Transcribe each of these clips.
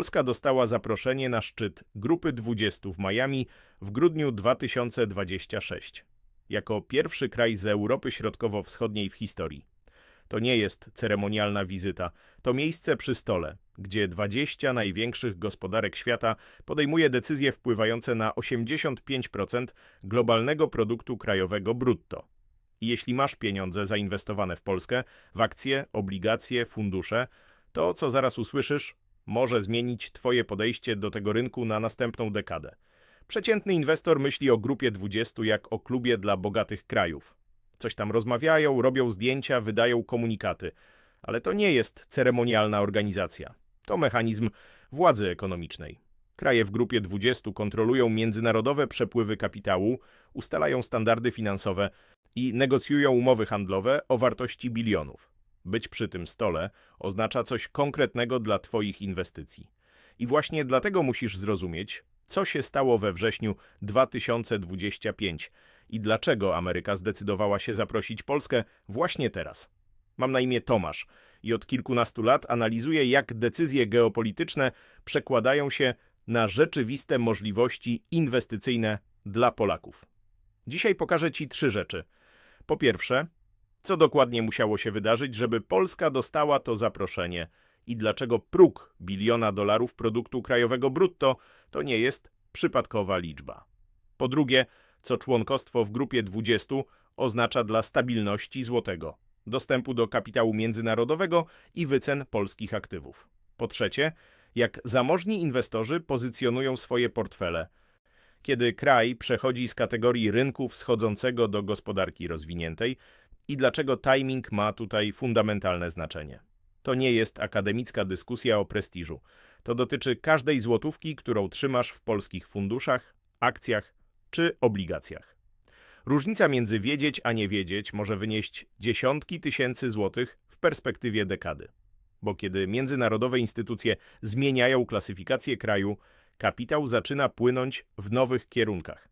Polska dostała zaproszenie na szczyt Grupy 20 w Miami w grudniu 2026. Jako pierwszy kraj z Europy Środkowo-Wschodniej w historii. To nie jest ceremonialna wizyta, to miejsce przy stole, gdzie 20 największych gospodarek świata podejmuje decyzje wpływające na 85% globalnego produktu krajowego brutto. I jeśli masz pieniądze zainwestowane w Polskę, w akcje, obligacje, fundusze, to co zaraz usłyszysz, może zmienić Twoje podejście do tego rynku na następną dekadę. Przeciętny inwestor myśli o grupie 20 jak o klubie dla bogatych krajów. Coś tam rozmawiają, robią zdjęcia, wydają komunikaty. Ale to nie jest ceremonialna organizacja. To mechanizm władzy ekonomicznej. Kraje w grupie 20 kontrolują międzynarodowe przepływy kapitału, ustalają standardy finansowe i negocjują umowy handlowe o wartości bilionów. Być przy tym stole oznacza coś konkretnego dla Twoich inwestycji. I właśnie dlatego musisz zrozumieć, co się stało we wrześniu 2025 i dlaczego Ameryka zdecydowała się zaprosić Polskę właśnie teraz. Mam na imię Tomasz i od kilkunastu lat analizuję, jak decyzje geopolityczne przekładają się na rzeczywiste możliwości inwestycyjne dla Polaków. Dzisiaj pokażę Ci trzy rzeczy. Po pierwsze, co dokładnie musiało się wydarzyć, żeby Polska dostała to zaproszenie i dlaczego próg biliona dolarów produktu krajowego brutto to nie jest przypadkowa liczba. Po drugie, co członkostwo w grupie 20 oznacza dla stabilności złotego, dostępu do kapitału międzynarodowego i wycen polskich aktywów. Po trzecie, jak zamożni inwestorzy pozycjonują swoje portfele, kiedy kraj przechodzi z kategorii rynku wschodzącego do gospodarki rozwiniętej i dlaczego timing ma tutaj fundamentalne znaczenie. To nie jest akademicka dyskusja o prestiżu. To dotyczy każdej złotówki, którą trzymasz w polskich funduszach, akcjach czy obligacjach. Różnica między wiedzieć a nie wiedzieć może wynieść dziesiątki tysięcy złotych w perspektywie dekady. Bo kiedy międzynarodowe instytucje zmieniają klasyfikację kraju, kapitał zaczyna płynąć w nowych kierunkach.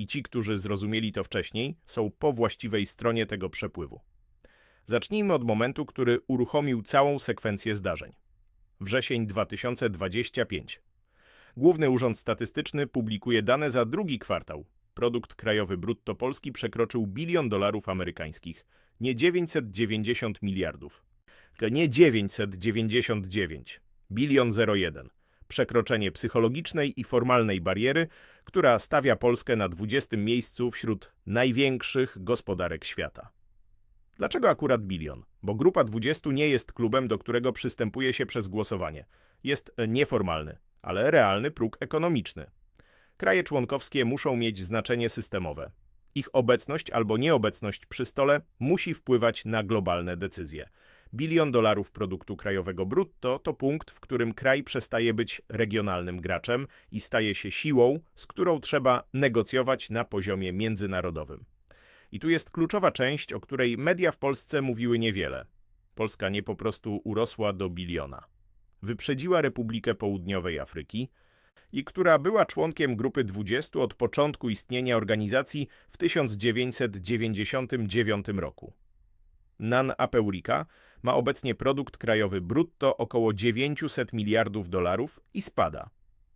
I ci, którzy zrozumieli to wcześniej, są po właściwej stronie tego przepływu. Zacznijmy od momentu, który uruchomił całą sekwencję zdarzeń. Wrzesień 2025. Główny Urząd Statystyczny publikuje dane za drugi kwartał. Produkt krajowy brutto Polski przekroczył bilion dolarów amerykańskich, nie 990 miliardów. Nie 999, bilion 01. Przekroczenie psychologicznej i formalnej bariery, która stawia Polskę na 20 miejscu wśród największych gospodarek świata. Dlaczego akurat bilion? Bo Grupa 20 nie jest klubem, do którego przystępuje się przez głosowanie. Jest nieformalny, ale realny próg ekonomiczny. Kraje członkowskie muszą mieć znaczenie systemowe. Ich obecność albo nieobecność przy stole musi wpływać na globalne decyzje. Bilion dolarów produktu krajowego brutto to punkt, w którym kraj przestaje być regionalnym graczem i staje się siłą, z którą trzeba negocjować na poziomie międzynarodowym. I tu jest kluczowa część, o której media w Polsce mówiły niewiele. Polska nie po prostu urosła do biliona. Wyprzedziła Republikę Południowej Afryki i która była członkiem Grupy 20 od początku istnienia organizacji w 1999 roku. Nan Apeurika ma obecnie produkt krajowy brutto około 900 miliardów dolarów i spada.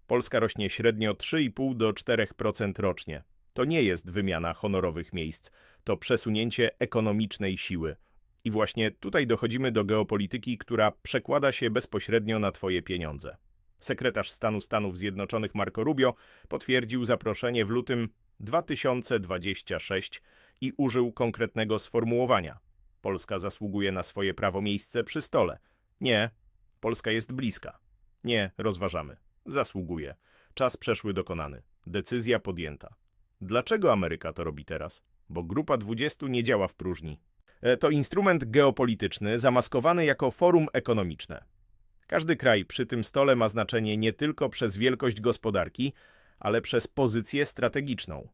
Polska rośnie średnio 3,5 do 4% rocznie. To nie jest wymiana honorowych miejsc, to przesunięcie ekonomicznej siły. I właśnie tutaj dochodzimy do geopolityki, która przekłada się bezpośrednio na Twoje pieniądze. Sekretarz stanu Stanów Zjednoczonych Marco Rubio potwierdził zaproszenie w lutym 2026 i użył konkretnego sformułowania. Polska zasługuje na swoje prawo miejsce przy stole. Nie, Polska jest bliska. Nie, rozważamy. Zasługuje. Czas przeszły dokonany. Decyzja podjęta. Dlaczego Ameryka to robi teraz? Bo Grupa 20 nie działa w próżni. E, to instrument geopolityczny zamaskowany jako forum ekonomiczne. Każdy kraj przy tym stole ma znaczenie nie tylko przez wielkość gospodarki, ale przez pozycję strategiczną.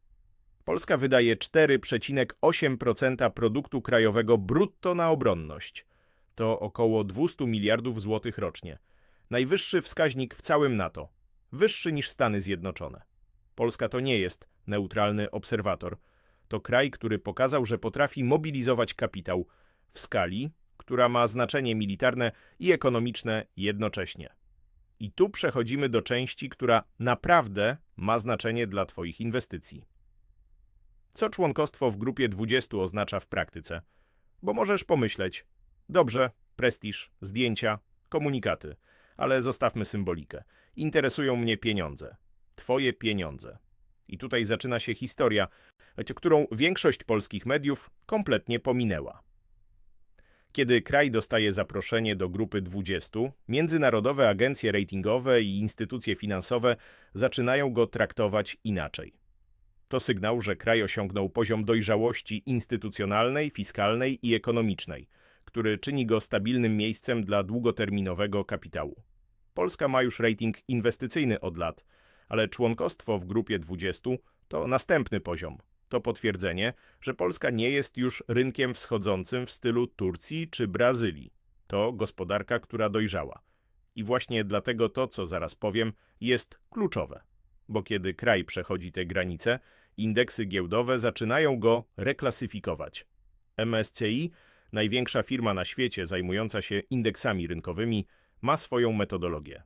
Polska wydaje 4,8% produktu krajowego brutto na obronność. To około 200 miliardów złotych rocznie. Najwyższy wskaźnik w całym NATO. Wyższy niż Stany Zjednoczone. Polska to nie jest neutralny obserwator. To kraj, który pokazał, że potrafi mobilizować kapitał w skali, która ma znaczenie militarne i ekonomiczne jednocześnie. I tu przechodzimy do części, która naprawdę ma znaczenie dla Twoich inwestycji. Co członkostwo w grupie 20 oznacza w praktyce? Bo możesz pomyśleć, dobrze, prestiż, zdjęcia, komunikaty, ale zostawmy symbolikę. Interesują mnie pieniądze. Twoje pieniądze. I tutaj zaczyna się historia, którą większość polskich mediów kompletnie pominęła. Kiedy kraj dostaje zaproszenie do grupy 20, międzynarodowe agencje ratingowe i instytucje finansowe zaczynają go traktować inaczej. To sygnał, że kraj osiągnął poziom dojrzałości instytucjonalnej, fiskalnej i ekonomicznej, który czyni go stabilnym miejscem dla długoterminowego kapitału. Polska ma już rating inwestycyjny od lat, ale członkostwo w grupie 20 to następny poziom. To potwierdzenie, że Polska nie jest już rynkiem wschodzącym w stylu Turcji czy Brazylii. To gospodarka, która dojrzała. I właśnie dlatego to, co zaraz powiem, jest kluczowe. Bo kiedy kraj przechodzi te granice, indeksy giełdowe zaczynają go reklasyfikować. MSCI, największa firma na świecie zajmująca się indeksami rynkowymi, ma swoją metodologię.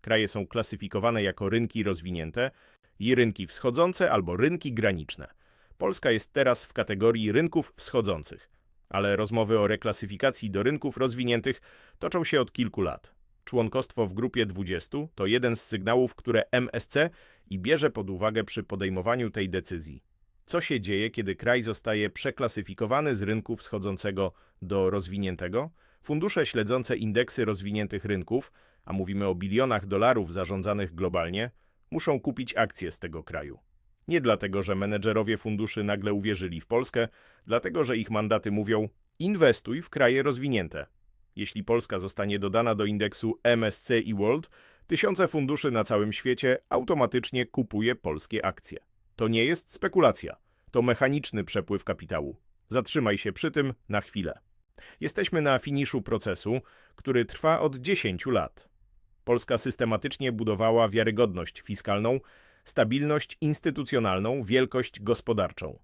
Kraje są klasyfikowane jako rynki rozwinięte i rynki wschodzące albo rynki graniczne. Polska jest teraz w kategorii rynków wschodzących, ale rozmowy o reklasyfikacji do rynków rozwiniętych toczą się od kilku lat. Członkostwo w grupie 20 to jeden z sygnałów, które MSC i bierze pod uwagę przy podejmowaniu tej decyzji. Co się dzieje, kiedy kraj zostaje przeklasyfikowany z rynku wschodzącego do rozwiniętego? Fundusze śledzące indeksy rozwiniętych rynków, a mówimy o bilionach dolarów zarządzanych globalnie, muszą kupić akcje z tego kraju. Nie dlatego, że menedżerowie funduszy nagle uwierzyli w Polskę, dlatego, że ich mandaty mówią inwestuj w kraje rozwinięte. Jeśli Polska zostanie dodana do indeksu MSCI World, tysiące funduszy na całym świecie automatycznie kupuje polskie akcje. To nie jest spekulacja, to mechaniczny przepływ kapitału. Zatrzymaj się przy tym na chwilę. Jesteśmy na finiszu procesu, który trwa od 10 lat. Polska systematycznie budowała wiarygodność fiskalną, stabilność instytucjonalną, wielkość gospodarczą.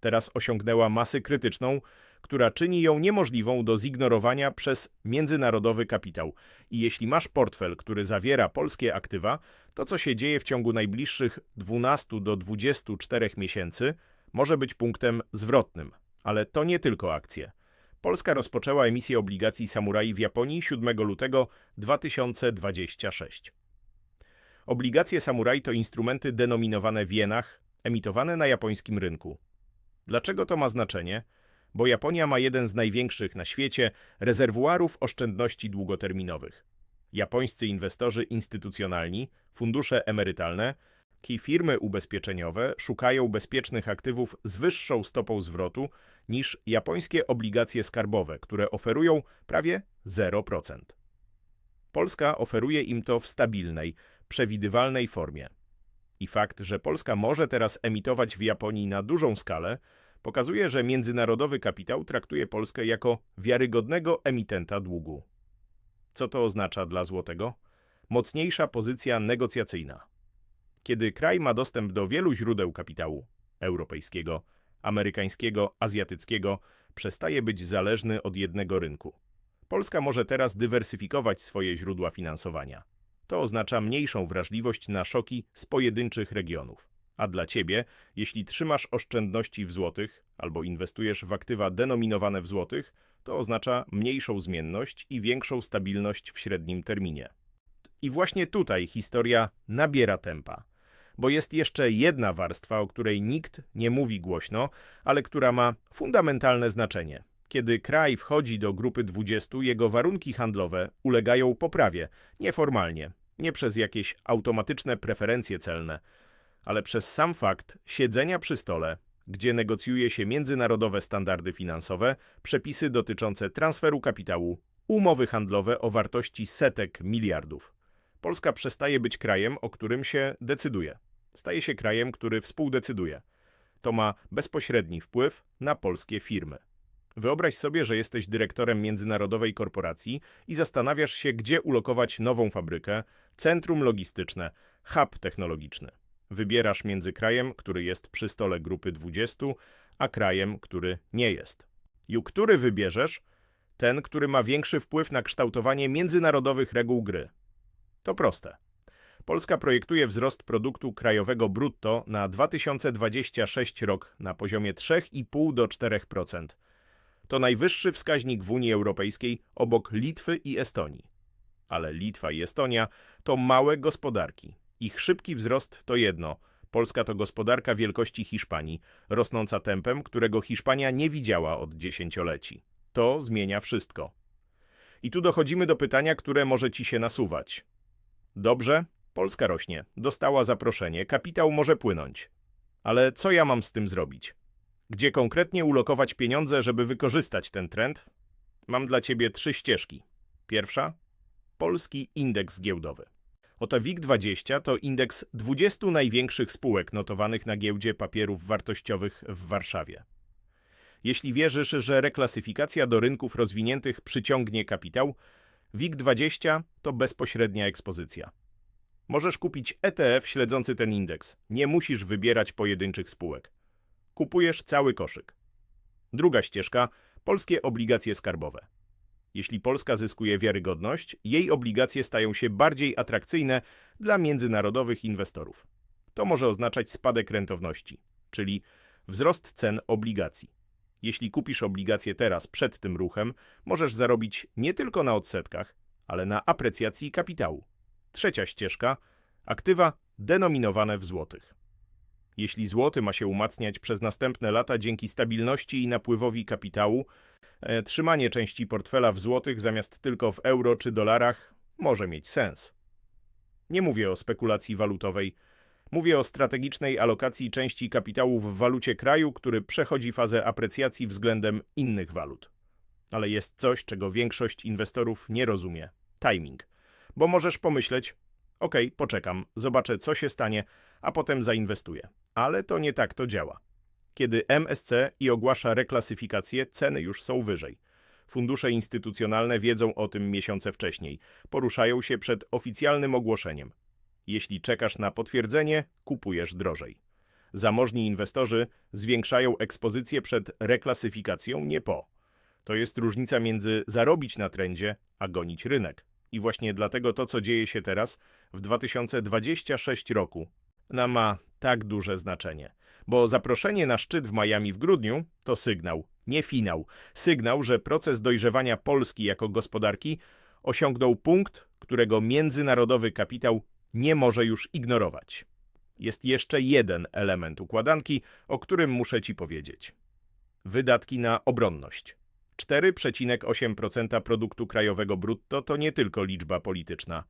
Teraz osiągnęła masę krytyczną, która czyni ją niemożliwą do zignorowania przez międzynarodowy kapitał. I jeśli masz portfel, który zawiera polskie aktywa, to co się dzieje w ciągu najbliższych 12 do 24 miesięcy może być punktem zwrotnym. Ale to nie tylko akcje. Polska rozpoczęła emisję obligacji Samurai w Japonii 7 lutego 2026. Obligacje Samurai to instrumenty denominowane w jenach, emitowane na japońskim rynku. Dlaczego to ma znaczenie? Bo Japonia ma jeden z największych na świecie rezerwuarów oszczędności długoterminowych. Japońscy inwestorzy instytucjonalni, fundusze emerytalne i firmy ubezpieczeniowe szukają bezpiecznych aktywów z wyższą stopą zwrotu niż japońskie obligacje skarbowe, które oferują prawie 0%. Polska oferuje im to w stabilnej, przewidywalnej formie. I fakt, że Polska może teraz emitować w Japonii na dużą skalę, pokazuje, że międzynarodowy kapitał traktuje Polskę jako wiarygodnego emitenta długu. Co to oznacza dla złotego? Mocniejsza pozycja negocjacyjna. Kiedy kraj ma dostęp do wielu źródeł kapitału europejskiego, amerykańskiego, azjatyckiego, przestaje być zależny od jednego rynku. Polska może teraz dywersyfikować swoje źródła finansowania. To oznacza mniejszą wrażliwość na szoki z pojedynczych regionów. A dla ciebie, jeśli trzymasz oszczędności w złotych albo inwestujesz w aktywa denominowane w złotych, to oznacza mniejszą zmienność i większą stabilność w średnim terminie. I właśnie tutaj historia nabiera tempa. Bo jest jeszcze jedna warstwa, o której nikt nie mówi głośno, ale która ma fundamentalne znaczenie. Kiedy kraj wchodzi do grupy 20, jego warunki handlowe ulegają poprawie, nieformalnie, nie przez jakieś automatyczne preferencje celne, ale przez sam fakt siedzenia przy stole, gdzie negocjuje się międzynarodowe standardy finansowe, przepisy dotyczące transferu kapitału, umowy handlowe o wartości setek miliardów. Polska przestaje być krajem, o którym się decyduje. Staje się krajem, który współdecyduje. To ma bezpośredni wpływ na polskie firmy. Wyobraź sobie, że jesteś dyrektorem międzynarodowej korporacji i zastanawiasz się, gdzie ulokować nową fabrykę, centrum logistyczne, hub technologiczny. Wybierasz między krajem, który jest przy stole grupy 20, a krajem, który nie jest. I który wybierzesz? Ten, który ma większy wpływ na kształtowanie międzynarodowych reguł gry. To proste. Polska projektuje wzrost produktu krajowego brutto na 2026 rok na poziomie 3,5 do 4%. To najwyższy wskaźnik w Unii Europejskiej obok Litwy i Estonii. Ale Litwa i Estonia to małe gospodarki. Ich szybki wzrost to jedno. Polska to gospodarka wielkości Hiszpanii, rosnąca tempem, którego Hiszpania nie widziała od dziesięcioleci. To zmienia wszystko. I tu dochodzimy do pytania, które może ci się nasuwać. Dobrze, Polska rośnie, dostała zaproszenie, kapitał może płynąć. Ale co ja mam z tym zrobić? Gdzie konkretnie ulokować pieniądze, żeby wykorzystać ten trend? Mam dla ciebie trzy ścieżki. Pierwsza Polski Indeks Giełdowy. Oto WIG20 to indeks 20 największych spółek notowanych na giełdzie papierów wartościowych w Warszawie. Jeśli wierzysz, że reklasyfikacja do rynków rozwiniętych przyciągnie kapitał, WIG20 to bezpośrednia ekspozycja. Możesz kupić ETF śledzący ten indeks. Nie musisz wybierać pojedynczych spółek. Kupujesz cały koszyk. Druga ścieżka polskie obligacje skarbowe. Jeśli Polska zyskuje wiarygodność, jej obligacje stają się bardziej atrakcyjne dla międzynarodowych inwestorów. To może oznaczać spadek rentowności, czyli wzrost cen obligacji. Jeśli kupisz obligacje teraz przed tym ruchem, możesz zarobić nie tylko na odsetkach, ale na aprecjacji kapitału. Trzecia ścieżka aktywa denominowane w złotych. Jeśli złoty ma się umacniać przez następne lata dzięki stabilności i napływowi kapitału, e, trzymanie części portfela w złotych zamiast tylko w euro czy dolarach może mieć sens. Nie mówię o spekulacji walutowej, mówię o strategicznej alokacji części kapitału w walucie kraju, który przechodzi fazę aprecjacji względem innych walut. Ale jest coś, czego większość inwestorów nie rozumie timing. Bo możesz pomyśleć, OK, poczekam, zobaczę co się stanie, a potem zainwestuję. Ale to nie tak to działa. Kiedy MSC i ogłasza reklasyfikację, ceny już są wyżej. Fundusze instytucjonalne wiedzą o tym miesiące wcześniej, poruszają się przed oficjalnym ogłoszeniem. Jeśli czekasz na potwierdzenie, kupujesz drożej. Zamożni inwestorzy zwiększają ekspozycję przed reklasyfikacją, nie po. To jest różnica między zarobić na trendzie, a gonić rynek. I właśnie dlatego to, co dzieje się teraz, w 2026 roku, nam ma tak duże znaczenie. Bo zaproszenie na szczyt w Miami w grudniu to sygnał, nie finał. Sygnał, że proces dojrzewania Polski jako gospodarki osiągnął punkt, którego międzynarodowy kapitał nie może już ignorować. Jest jeszcze jeden element układanki, o którym muszę Ci powiedzieć. Wydatki na obronność. 4,8% produktu krajowego brutto to nie tylko liczba polityczna.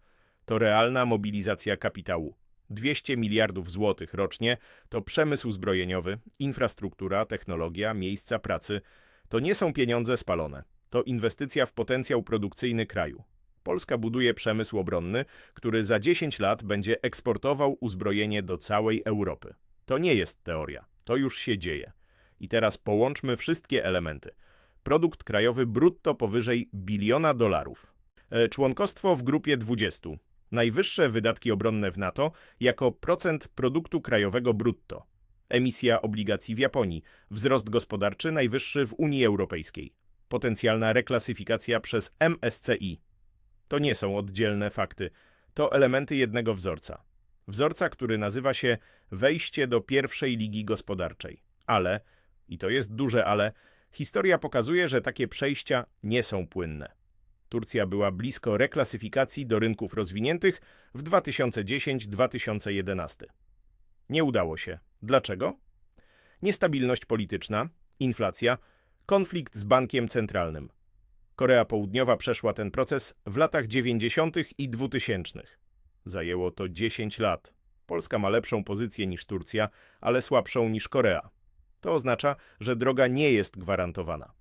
To realna mobilizacja kapitału. 200 miliardów złotych rocznie to przemysł zbrojeniowy, infrastruktura, technologia, miejsca pracy. To nie są pieniądze spalone. To inwestycja w potencjał produkcyjny kraju. Polska buduje przemysł obronny, który za 10 lat będzie eksportował uzbrojenie do całej Europy. To nie jest teoria, to już się dzieje. I teraz połączmy wszystkie elementy. Produkt krajowy brutto powyżej biliona dolarów. E, Członkostwo w grupie 20. Najwyższe wydatki obronne w NATO jako procent produktu krajowego brutto. Emisja obligacji w Japonii. Wzrost gospodarczy najwyższy w Unii Europejskiej. Potencjalna reklasyfikacja przez MSCI. To nie są oddzielne fakty, to elementy jednego wzorca. Wzorca, który nazywa się wejście do pierwszej ligi gospodarczej. Ale, i to jest duże ale, historia pokazuje, że takie przejścia nie są płynne. Turcja była blisko reklasyfikacji do rynków rozwiniętych w 2010-2011. Nie udało się. Dlaczego? Niestabilność polityczna, inflacja, konflikt z bankiem centralnym. Korea Południowa przeszła ten proces w latach 90. i 2000. Zajęło to 10 lat. Polska ma lepszą pozycję niż Turcja, ale słabszą niż Korea. To oznacza, że droga nie jest gwarantowana.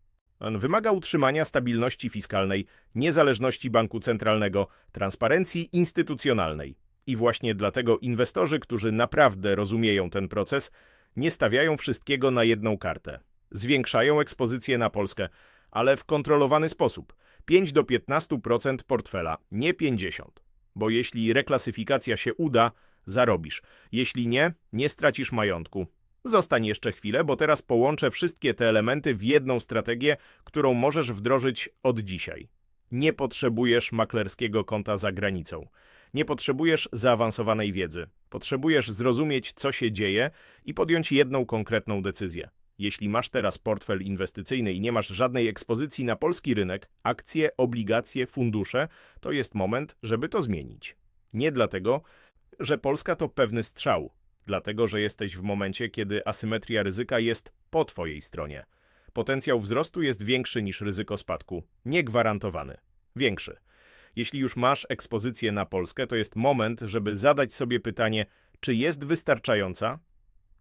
Wymaga utrzymania stabilności fiskalnej, niezależności banku centralnego, transparencji instytucjonalnej. I właśnie dlatego inwestorzy, którzy naprawdę rozumieją ten proces, nie stawiają wszystkiego na jedną kartę. Zwiększają ekspozycję na Polskę, ale w kontrolowany sposób. 5 do 15% portfela, nie 50. Bo jeśli reklasyfikacja się uda, zarobisz. Jeśli nie, nie stracisz majątku. Zostań jeszcze chwilę, bo teraz połączę wszystkie te elementy w jedną strategię, którą możesz wdrożyć od dzisiaj. Nie potrzebujesz maklerskiego konta za granicą. Nie potrzebujesz zaawansowanej wiedzy. Potrzebujesz zrozumieć, co się dzieje i podjąć jedną konkretną decyzję. Jeśli masz teraz portfel inwestycyjny i nie masz żadnej ekspozycji na polski rynek, akcje, obligacje, fundusze, to jest moment, żeby to zmienić. Nie dlatego, że Polska to pewny strzał, dlatego że jesteś w momencie, kiedy asymetria ryzyka jest po Twojej stronie. Potencjał wzrostu jest większy niż ryzyko spadku. Niegwarantowany. Większy. Jeśli już masz ekspozycję na Polskę, to jest moment, żeby zadać sobie pytanie, czy jest wystarczająca?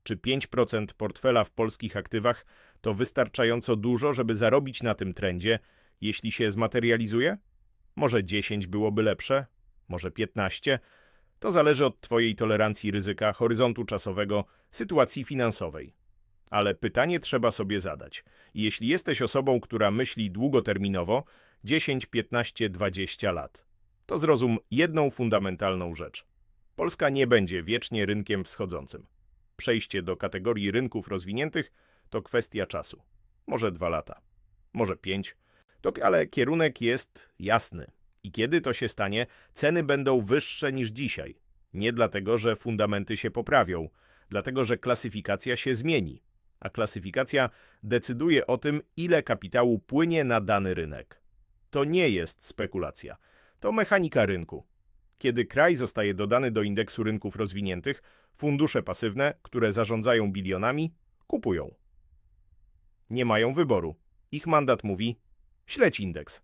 Czy 5% portfela w polskich aktywach to wystarczająco dużo, żeby zarobić na tym trendzie, jeśli się zmaterializuje? Może 10 byłoby lepsze? Może 15? To zależy od Twojej tolerancji ryzyka, horyzontu czasowego, sytuacji finansowej. Ale pytanie trzeba sobie zadać. Jeśli jesteś osobą, która myśli długoterminowo, 10, 15, 20 lat, to zrozum jedną fundamentalną rzecz. Polska nie będzie wiecznie rynkiem wschodzącym. Przejście do kategorii rynków rozwiniętych to kwestia czasu. Może dwa lata, może pięć, to, ale kierunek jest jasny. I kiedy to się stanie, ceny będą wyższe niż dzisiaj. Nie dlatego, że fundamenty się poprawią, dlatego, że klasyfikacja się zmieni. A klasyfikacja decyduje o tym, ile kapitału płynie na dany rynek. To nie jest spekulacja, to mechanika rynku. Kiedy kraj zostaje dodany do indeksu rynków rozwiniętych, fundusze pasywne, które zarządzają bilionami, kupują. Nie mają wyboru. Ich mandat mówi: śledź indeks.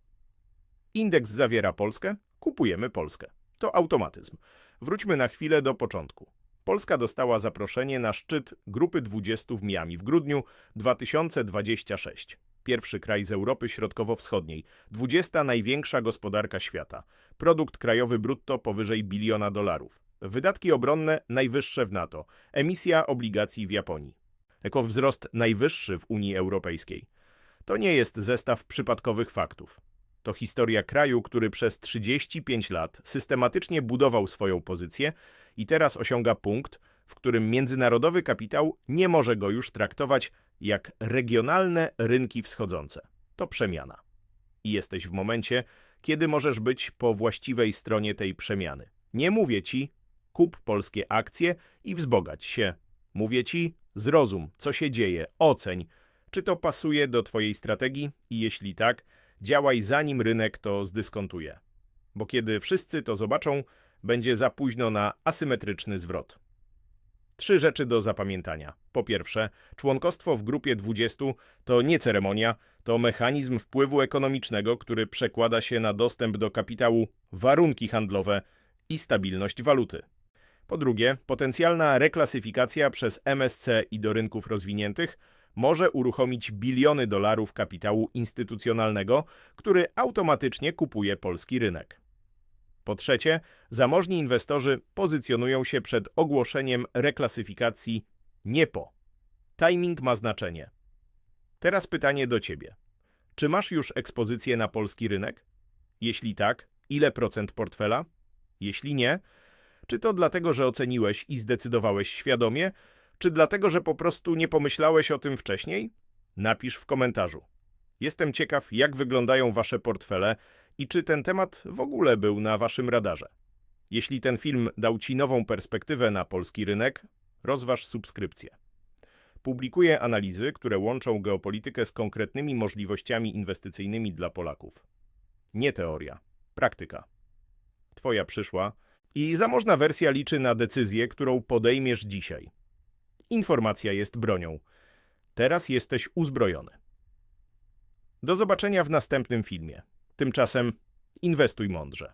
Indeks zawiera Polskę, kupujemy Polskę. To automatyzm. Wróćmy na chwilę do początku. Polska dostała zaproszenie na szczyt Grupy 20 w Miami w grudniu 2026. Pierwszy kraj z Europy Środkowo-Wschodniej, 20 największa gospodarka świata. Produkt krajowy brutto powyżej biliona dolarów. Wydatki obronne najwyższe w NATO. Emisja obligacji w Japonii. Jako wzrost najwyższy w Unii Europejskiej. To nie jest zestaw przypadkowych faktów. To historia kraju, który przez 35 lat systematycznie budował swoją pozycję i teraz osiąga punkt, w którym międzynarodowy kapitał nie może go już traktować jak regionalne rynki wschodzące. To przemiana. I jesteś w momencie, kiedy możesz być po właściwej stronie tej przemiany. Nie mówię ci, kup polskie akcje i wzbogać się. Mówię ci, zrozum, co się dzieje, oceń, czy to pasuje do twojej strategii i jeśli tak, działaj zanim rynek to zdyskontuje. Bo kiedy wszyscy to zobaczą, będzie za późno na asymetryczny zwrot. Trzy rzeczy do zapamiętania. Po pierwsze, członkostwo w grupie 20 to nie ceremonia, to mechanizm wpływu ekonomicznego, który przekłada się na dostęp do kapitału, warunki handlowe i stabilność waluty. Po drugie, potencjalna reklasyfikacja przez MSC i do rynków rozwiniętych może uruchomić biliony dolarów kapitału instytucjonalnego, który automatycznie kupuje polski rynek. Po trzecie, zamożni inwestorzy pozycjonują się przed ogłoszeniem reklasyfikacji nie po. Timing ma znaczenie. Teraz pytanie do Ciebie. Czy masz już ekspozycję na polski rynek? Jeśli tak, ile procent portfela? Jeśli nie, czy to dlatego, że oceniłeś i zdecydowałeś świadomie, czy dlatego, że po prostu nie pomyślałeś o tym wcześniej? Napisz w komentarzu. Jestem ciekaw, jak wyglądają Wasze portfele i czy ten temat w ogóle był na Waszym radarze. Jeśli ten film dał Ci nową perspektywę na polski rynek, rozważ subskrypcję. Publikuję analizy, które łączą geopolitykę z konkretnymi możliwościami inwestycyjnymi dla Polaków. Nie teoria, praktyka. Twoja przyszła i zamożna wersja liczy na decyzję, którą podejmiesz dzisiaj. Informacja jest bronią. Teraz jesteś uzbrojony. Do zobaczenia w następnym filmie. Tymczasem inwestuj mądrze.